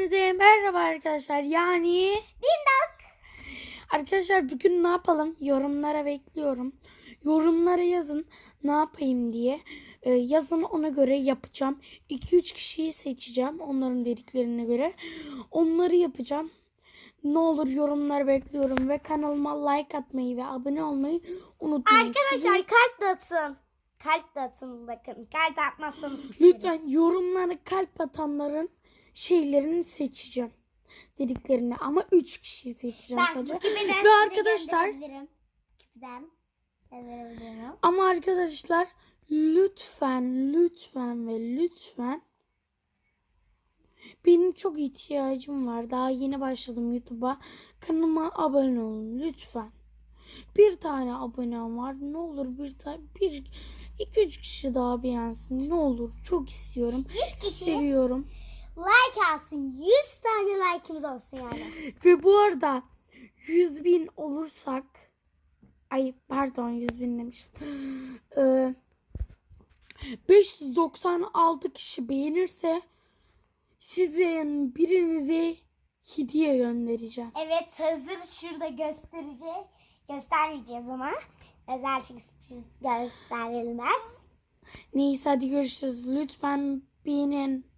Hepinize merhaba arkadaşlar. Yani Dindak. arkadaşlar bugün ne yapalım? Yorumlara bekliyorum. Yorumlara yazın ne yapayım diye. Ee, yazın ona göre yapacağım. 2-3 kişiyi seçeceğim onların dediklerine göre. Onları yapacağım. Ne olur yorumlar bekliyorum ve kanalıma like atmayı ve abone olmayı unutmayın. Arkadaşlar Sizin- kalp atın. Kalp atın bakın. Kalp atmazsanız küseriz. Lütfen yorumlara kalp atanların şeylerini seçeceğim. Dediklerini ama 3 kişiyi seçeceğim Ben sadece. Ve arkadaşlar gönderebilirim. ama arkadaşlar lütfen lütfen ve lütfen benim çok ihtiyacım var. Daha yeni başladım YouTube'a. Kanalıma abone olun lütfen. Bir tane abonem var. Ne olur bir tane bir iki üç kişi daha beğensin. Ne olur. Çok istiyorum. 100 kişi Seviyorum. Like alsın. 100 tane like'ımız olsun yani. Ve bu arada 100 bin olursak ay pardon 100 bin demişim. Ee, 596 kişi beğenirse sizin birinize hediye göndereceğim. Evet hazır şurada gösterecek. Göstermeyeceğiz ama. Özel çünkü sürpriz gösterilmez. Neyse hadi görüşürüz. Lütfen beğenin.